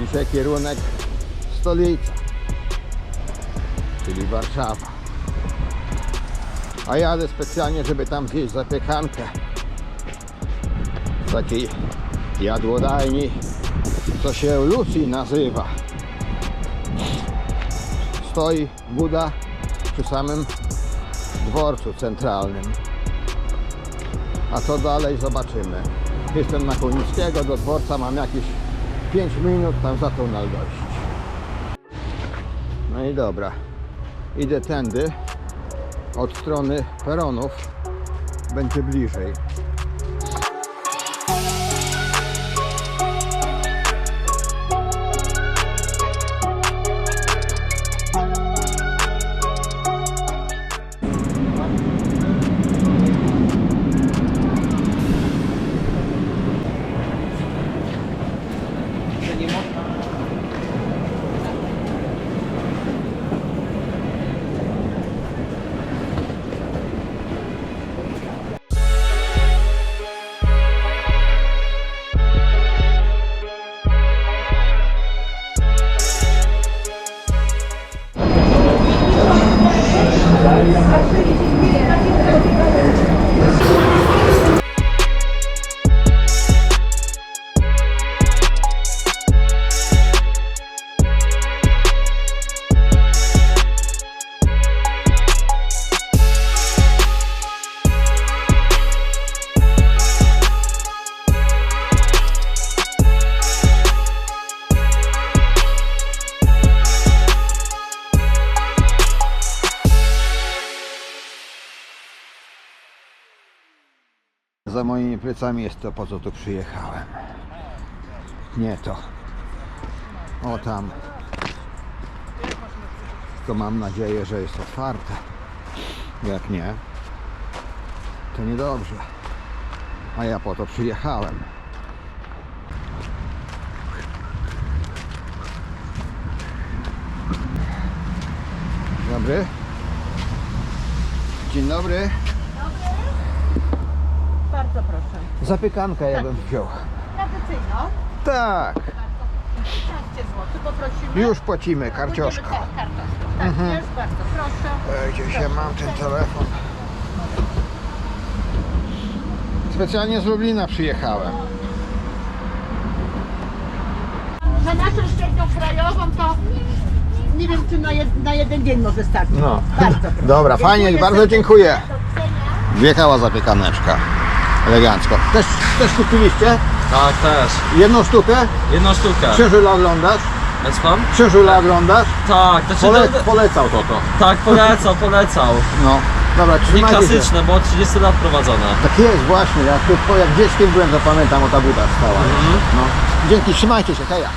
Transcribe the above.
Dzisiaj kierunek stolica, czyli Warszawa. A jadę specjalnie, żeby tam zjeść zapiekankę z takiej jadłodajni, co się Lucy nazywa. Stoi Buda przy samym dworcu centralnym. A co dalej zobaczymy. Jestem na Konińskiego, do dworca mam jakieś 5 minut, tam za tunel dojść. No i dobra. Idę tędy. Od strony peronów będzie bliżej. Za moimi plecami jest to, po co tu przyjechałem. Nie to. O tam. Tylko mam nadzieję, że jest otwarte. Jak nie, to niedobrze. A ja po to przyjechałem. Dobry. Dzień dobry. Bardzo proszę. Zapiekankę ja bym wziął. Tradycyjną. Tak. 15 zł poprosimy. Już płacimy, karcioszka. Będziemy- tak. Tak, Mhm. jest bardzo proszę. Mam ten telefon? Specjalnie z Lublina przyjechałem. Na naszą średnią krajową to nie wiem czy na, jed, na jeden dzień może starczyć. No. Bardzo proszę. Dobra, fajnie, bardzo serdecznie. dziękuję. Do widzenia. Wjechała zapiekaneczka. Elegancko. Też, też kupiliście? Tak, też. Jedną sztukę? Jedną sztukę. Księżula oglądasz? Słucham? Księżula oglądasz? Tak, to Pole, czy polecał to to. Tak, polecał, polecał. No. Dobra, Nie się. klasyczne, bo od 30 lat prowadzone. Tak jest, właśnie. Ja tu, jak dzieckiem byłem, to pamiętam, o ta buda stała. No. Dzięki, trzymajcie się, heja.